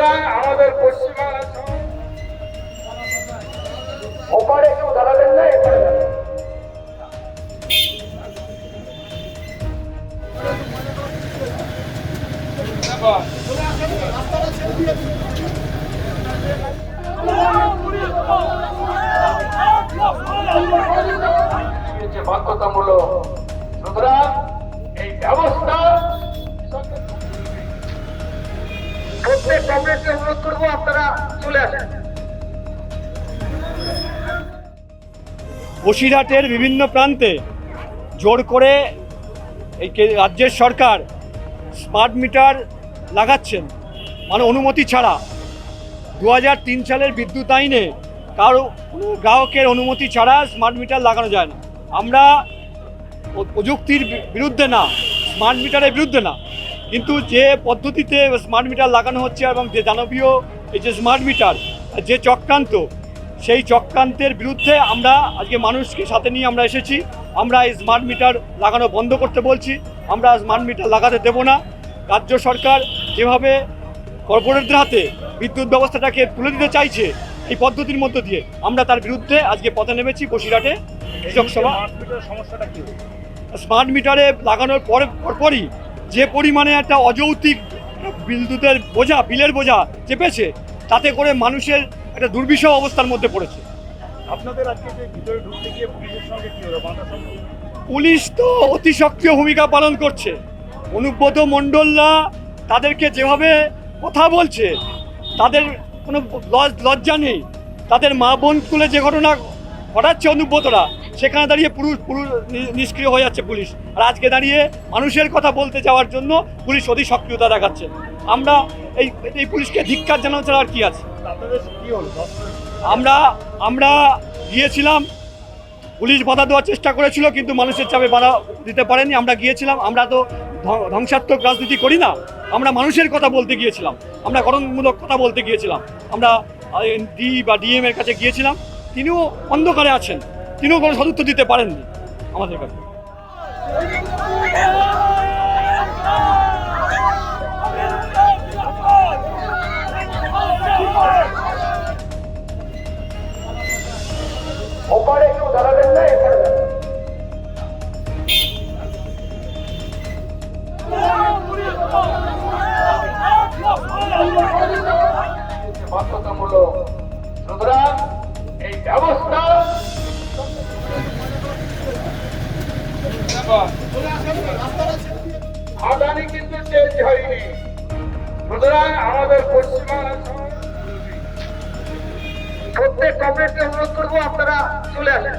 সুতরাং আমাদের পশ্চিমবাংলা ওপারে বাধ্যতামূলক। কংগ্রেসকে অনুরোধ করব, আপনারা চলে আসেন। বসিরহাটের বিভিন্ন প্রান্তে জোর করে এই রাজ্যের সরকার স্মার্ট মিটার লাগাচ্ছেন। মানে অনুমতি ছাড়া। দু সালের বিদ্যুৎ আইনে কারও গ্রাহকের অনুমতি ছাড়া স্মার্ট মিটার লাগানো যায় না। আমরা প্রযুক্তির বিরুদ্ধে না, স্মার্ট মিটারের বিরুদ্ধে না। কিন্তু যে পদ্ধতিতে স্মার্ট মিটার লাগানো হচ্ছে এবং যে দানবীয় এই যে স্মার্ট মিটার যে চক্রান্ত সেই চক্রান্তের বিরুদ্ধে আমরা আজকে মানুষকে সাথে নিয়ে আমরা এসেছি। আমরা এই স্মার্ট মিটার লাগানো বন্ধ করতে বলছি। আমরা স্মার্ট মিটার লাগাতে দেব না। রাজ্য সরকার যেভাবে কর্পোরেটদের হাতে বিদ্যুৎ ব্যবস্থাটাকে তুলে দিতে চাইছে এই পদ্ধতির মধ্য দিয়ে আমরা তার বিরুদ্ধে আজকে পথে নেমেছি বসিরহাটে। কৃষক সভা। সমস্যাটা কি? স্মার্ট মিটারে লাগানোর পরে পরপরই যে পরিমাণে একটা অযৌক্তিক বিদ্যুতের বোঝা বিলের বোঝা চেপেছে তাতে করে মানুষের একটা দুর্বিষহ অবস্থার মধ্যে পড়েছে। আপনাদের আজকে যে ভিতরে ঢুকতে গিয়ে পুলিশের সঙ্গে কি হলো? পুলিশ তো অতি সক্রিয় ভূমিকা পালন করছে। অনুব্রত মণ্ডলরা তাদেরকে যেভাবে কথা বলছে তাদের কোনো লজ লজ্জা নেই। তাদের মা বোন স্কুলে যে ঘটনা ঘটাচ্ছে অনুব্রতরা, সেখানে দাঁড়িয়ে পুরুষ পুরুষ নিষ্ক্রিয় হয়ে যাচ্ছে পুলিশ। আর আজকে দাঁড়িয়ে মানুষের কথা বলতে যাওয়ার জন্য পুলিশ অতি সক্রিয়তা দেখাচ্ছে। আমরা এই এই পুলিশকে ধিক্কার জানানো ছাড়া আর কি আছে? আমরা আমরা গিয়েছিলাম, পুলিশ বাধা দেওয়ার চেষ্টা করেছিল, কিন্তু মানুষের চাপে বাধা দিতে পারেনি। আমরা গিয়েছিলাম, আমরা তো ধ্বং- ধ্বংসাত্মক রাজনীতি করি না। আমরা মানুষের কথা বলতে গিয়েছিলাম। আমরা গঠনমূলক কথা বলতে গিয়েছিলাম। আমরা ডি বা ডিএম এর কাছে গিয়েছিলাম। তিনিও অন্ধকারে আছেন। তিনিও কোনো সদুত্তর দিতে পারেননি আমাদের কাছে। বাধ্যতামূলক। সুতরাং ব্যবস্থা। আদানি কিন্তু চেঞ্জ হয়নি। সুতরাং আমাদের পশ্চিমবাংলা প্রত্যেক কংগ্রেসকে অনুরোধ করব, আপনারা চলে আসেন।